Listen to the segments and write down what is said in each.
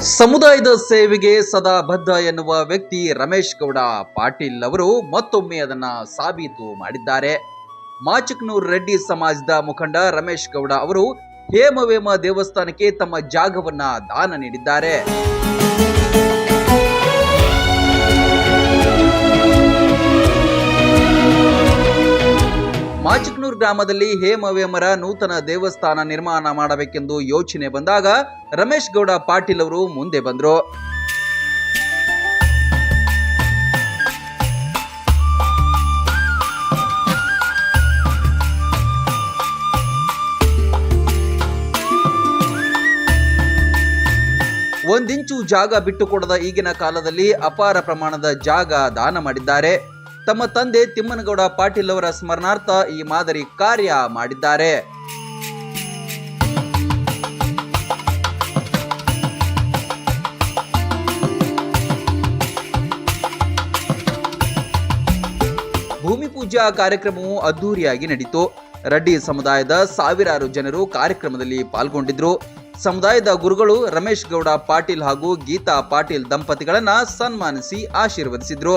ಸಮುದಾಯದ ಸೇವೆಗೆ ಸದಾ ಬದ್ಧ ಎನ್ನುವ ವ್ಯಕ್ತಿ ರಮೇಶ್ ಗೌಡ. ಪಾಟೀಲ್ ಅವರು ಮತ್ತೊಮ್ಮೆ ಅದನ್ನ ಸಾಬೀತು ಮಾಡಿದ್ದಾರೆ. ಮಾಚಕ್ನೂರ್ ರೆಡ್ಡಿ ಸಮಾಜದ ಮುಖಂಡ ರಮೇಶ್ ಗೌಡ ಅವರು ಹೇಮವೇಮ ದೇವಸ್ಥಾನಕ್ಕೆ ತಮ್ಮ ಜಾಗವನ್ನ ದಾನ ನೀಡಿದ್ದಾರೆ. ಗ್ರಾಮದಲ್ಲಿ ಹೇಮವೇಮರ ನೂತನ ದೇವಸ್ಥಾನ ನಿರ್ಮಾಣ ಮಾಡಬೇಕೆಂದು ಯೋಚನೆ ಬಂದಾಗ ರಮೇಶ್ ಗೌಡ ಪಾಟೀಲ್ ಅವರು ಮುಂದೆ ಬಂದರು. ಒಂದಿಂಚು ಜಾಗ ಬಿಟ್ಟುಕೊಡದ ಈಗಿನ ಕಾಲದಲ್ಲಿ ಅಪಾರ ಪ್ರಮಾಣದ ಜಾಗ ದಾನ ಮಾಡಿದ್ದಾರೆ. ತಮ್ಮ ತಂದೆ ತಿಮ್ಮನಗೌಡ ಪಾಟೀಲ್ ಅವರ ಸ್ಮರಣಾರ್ಥ ಈ ಮಾದರಿ ಕಾರ್ಯ ಮಾಡಿದ್ದಾರೆ. ಭೂಮಿ ಪೂಜಾ ಕಾರ್ಯಕ್ರಮವು ಅದ್ದೂರಿಯಾಗಿ ನಡೆಯಿತು ರೆಡ್ಡಿ ಸಮುದಾಯದ ಸಾವಿರಾರು ಜನರು ಕಾರ್ಯಕ್ರಮದಲ್ಲಿ ಪಾಲ್ಗೊಂಡಿದ್ರು. ಸಮುದಾಯದ ಗುರುಗಳು ರಮೇಶ್ ಗೌಡ ಪಾಟೀಲ್ ಹಾಗೂ ಗೀತಾ ಪಾಟೀಲ್ ದಂಪತಿಗಳನ್ನ ಸನ್ಮಾನಿಸಿ ಆಶೀರ್ವದಿಸಿದ್ರು.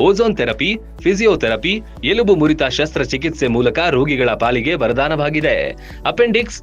ಓಝೋನ್ ಥೆರಪಿ ಫಿಸಿಯೋಥೆರಪಿ ಎಲುಬು ಮುರಿತ ಶಸ್ತ್ರಚಿಕಿತ್ಸೆ ಮೂಲಕ ರೋಗಿಗಳ ಪಾಲಿಗೆ ವರದಾನವಾಗಿದೆ. ಅಪೆಂಡಿಕ್ಸ್